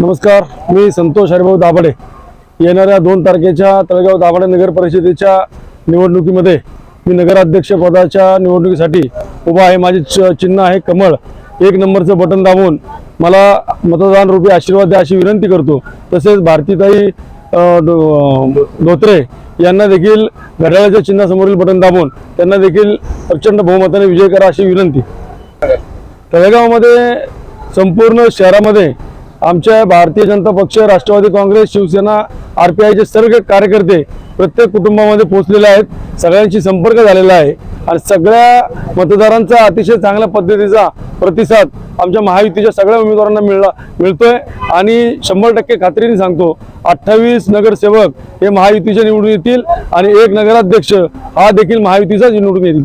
नमस्कार मी संतोष हरिभाऊ दाभाडे. येणाऱ्या दोन तारखेच्या तळेगाव दाभाडे नगर परिषदेच्या निवडणुकीमध्ये मी नगराध्यक्ष पदाच्या निवडणुकीसाठी उभा आहे. माझे चिन्ह आहे कमळ. एक नंबरचं बटन दाबून मला मतदान रूपी आशीर्वाद द्या अशी विनंती करतो. तसेच भारतीताई धोत्रे यांना देखील घड्याळाच्या चिन्हासमोरील बटन दाबून त्यांना देखील प्रचंड बहुमताने विजय करा अशी विनंती. तळेगावमध्ये संपूर्ण शहरामध्ये आमच्या Bharatiya Janata Paksha Rashtrawadi Congress Shivsena R P आयचे सर्व कार्यकर्ते प्रत्येक कुटुंबामध्ये पोहोचलेले आहेत. सगळ्यांशी संपर्क झालेला आहे. आणि सगळ्या मतदारांचा अतिशय चांगल्या पद्धतीचा प्रतिसाद आमच्या महायुतीच्या सगळ्या उमेदवारांना मिळला मिळतोय. आणि शंभर टक्के खात्रीने सांगतो अठ्ठावीस नगरसेवक हे महायुतीच्या निवडून येतील आणि एक नगराध्यक्ष हा देखील महायुतीचाच निवडून येतील